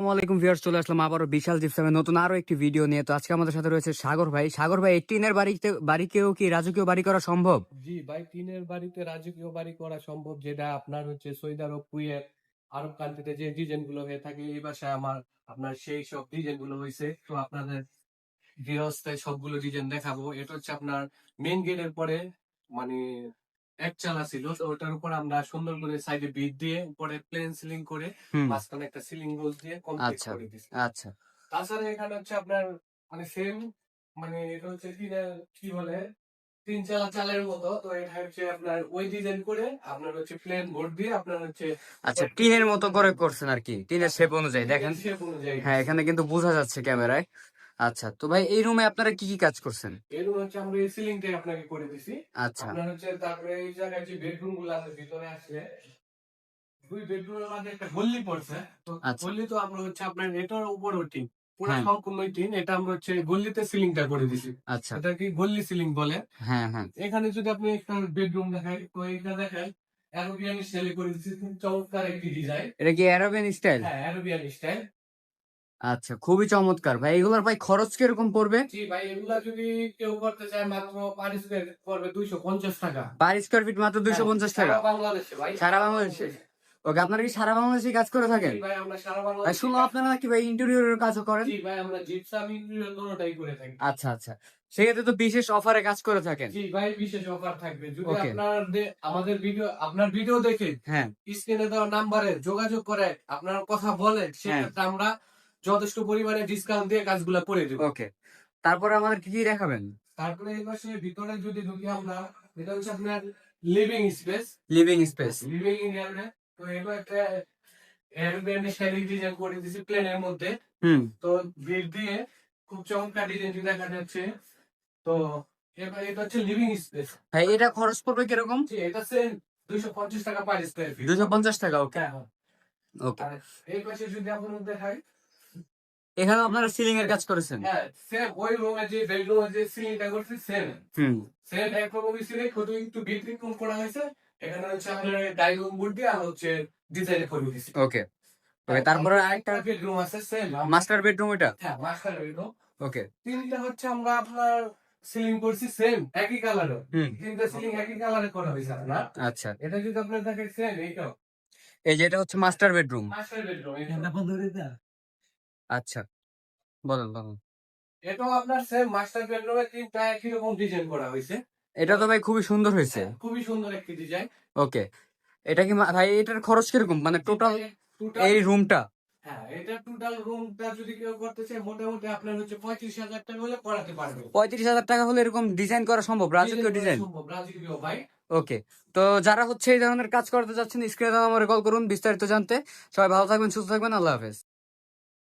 আসসালামু আলাইকুম ভিউয়ার্স, চলে আসলাম আবারও বিশাল জিপসামের নতুন আরও একটি ভিডিও নিয়ে। তো আজকে আমাদের সাথে রয়েছে সাগর ভাই। সাগর ভাই টিনের বাড়িতে, বাড়িকেও কি, রাজকীয় বাড়ি করা সম্ভব? জি ভাই, টিনের বাড়িতে রাজকীয় বাড়ি করা সম্ভব, যেটা আপনার হচ্ছে সৌদি আরব কুয়েত, আরব কান্ট্রিতে যে ডিজাইনগুলো হয়ে থাকে, এই বাসায় আমার, আপনার সেই সব ডিজাইনগুলো হয়েছে তো আপনাদের গৃহস্থে সবগুলো ডিজাইন দেখাবো। এটা হচ্ছে আপনার মেইন গেটের পরে মানে এক চালা ছিল তো ওটার উপর আমরা সুন্দর করে সাইডে বিট দিয়ে উপরে প্লেন সিলিং করে মাঝখানে একটা সিলিং রোজ দিয়ে কমপ্লিট আচ্ছা। করে দিচ্ছি আচ্ছা। তাছাড়া এখানে হচ্ছে আপনার মানে সেম মানে এটা হচ্ছে টিনের কি বলে তিন চালা চালের মতো তো এটা হচ্ছে আপনার ওই ডিজাইন করে আপনার হচ্ছে প্লেন বোর্ড দিয়ে আপনার হচ্ছে আচ্ছা টিনের মতো করে করছেন আর কি টিনের শেপ অনুযায়ী দেখেন। shape অনুযায়ী। হ্যাঁ এখানে কিন্তু বোঝা যাচ্ছে ক্যামেরায়। আচ্ছা তো ভাই এই রুমে আপনারা কি কি কাজ করছেন? এই রুম হচ্ছে আমরা এই সিলিংটাই আপনাকে করে দিছি। আচ্ছা। আপনার হচ্ছে তারপরে এই জায়গায় যে বেডরুমগুলো আছে ভিতরে আসলে দুই বেডরুমের মাঝে একটা গল্লি পড়ছে। তো আচ্ছা। গল্লি তো আমরা হচ্ছে আপনার এটার উপর টিন পুরো হ্যাঁ। সম্পূর্ণ টিন। এটা আমরা হচ্ছে গল্লিতে সিলিংটা করে দিছি। আচ্ছা। এটা কি গল্লি সিলিং বলে। হ্যাঁ হ্যাঁ। এখানে যদি আপনি একটা বেডরুম দেখাই তো এটা দেখেন অ্যারোবিয়ান স্টাইলে করে খুব চমৎকার একটি ডিজাইন এটা কি অ্যারাবিয়ান স্টাইল হ্যাঁ অ্যারোবিয়ান স্টাইল আচ্ছা খুবই চমৎকার। ভাই এগুলোর ভাই খরচ কীরকম পড়বে? জি ভাই এগুলা যদি কেউ করতে চায় মাত্র পার স্কোয়ার করবে দুইশো পঞ্চাশ টাকা। পার স্কোয়ার ফিট মাত্র দুইশো পঞ্চাশ টাকা? সারা বাংলাদেশে ভাই। সারা বাংলাদেশে? ওকে আপনারা কি সারা বাংলাদেশে কাজ করে থাকেন? ভাই আমরা সারা ভাই বাংলাদেশে শুনলাম আপনারা নাকি ভাই ইন্টেরিয়রের কাজও করেন? জি ভাই আমরা জিপসাম ইন্টেরিয়র দুটোটাই করে থাকি। আচ্ছা আচ্ছা। সেক্ষেত্রে তো বিশেষ অফারে কাজ করে থাকেন? জি ভাই বিশেষ অফার থাকবে। যদি আপনার আমাদের ভিডিও আপনার ভিডিও দেখে হ্যাঁ। স্ক্রিনে দেওয়া নাম্বারে যোগাযোগ করে আপনার কথা বলেন সেক্ষেত্রে আমরা যথেষ্ট পরিমাণে ডিসকাউন্ট দিয়ে কাজগুলা করে দেবো ওকে তারপরে আমাদের কি কি দেখাবেন? তারপরে এই পাশে ভিতরে যদি ঢুকি আমরা এটা হচ্ছে আপনার living space living space living area তো এটা একটা এয়ারব্যান্ড স্টাইলিং ডিজাইন করে দিয়েছি প্লেনের মধ্যে। হুম। তো বিট দিয়ে খুব চমৎকার ডিজাইন দেখা যাচ্ছে। তো এবার এটা হচ্ছে লিভিং স্পেস ভাই এটা খরচ পড়বে কীরকম? এটা সেম দুইশো পঞ্চাশ টাকা পার স্কোয়ার ফিট দুশো পঞ্চাশ টাকা ওকে হ্যাঁ। ওকে এই পাশে যদি আপনার দেখাই এখানে আপনারা সিলিং এর কাজ করেছেন। হ্যাঁ সেম ওই রুমে যে বেডরুমে যে সিলিংটা করছি সেম হুম। সেম একরকমই সিলিং শুধু একটু ভিতরে কম করা হয়েছে। এখানে হচ্ছে আপনার ডাইনিং বোর্ড দিয়ে আর হচ্ছে ডিজাইন করে দিয়েছি ওকে ওকে তারপরে আরেকটা বেডরুম আছে সেম মাস্টার বেডরুম এটা? হ্যাঁ মাস্টার বেডরুম ওকে তিনটা হচ্ছে আমরা আপনার সিলিং করছি সেম একই কালারে হুম। তিনটা সিলিং একই কালারে করা হয়েছে না? আচ্ছা। এটা যদি আপনার দেখেন সেম এইটাও। এই যে এটা হচ্ছে মাস্টার বেডরুম মাস্টার বেডরুম আচ্ছা বলেন বলেন। এটাও আপনার সেম মাস্টার বেডরুমে তিনটা একই রকম ডিজাইন করা হয়েছে? এটা তো ভাই খুবই সুন্দর হয়েছে। খুবই সুন্দর একটি ডিজাইন ওকে এটা কি ভাই এটার খরচ কীরকম? মানে টোটাল এই রুমটা হ্যাঁ এটা টোটাল রুমটা যদি কেউ করতে চায় মোটামুটি আপনার হচ্ছে পঁয়ত্রিশ হাজার টাকা হলে করাতে পারবে। পঁয়ত্রিশ হাজার টাকা হলে এরকম ডিজাইন করা সম্ভব? রাজকীয় ডিজাইন সম্ভব রাজকীয় ভাই। ওকে তো যারা হচ্ছে এই ধরনের কাজ করতে যাচ্ছেন স্ক্রিনে আমার কল করুন বিস্তারিত জানতে। সবাই ভালো থাকবেন সুস্থ থাকবেন আল্লাহ হাফেজ।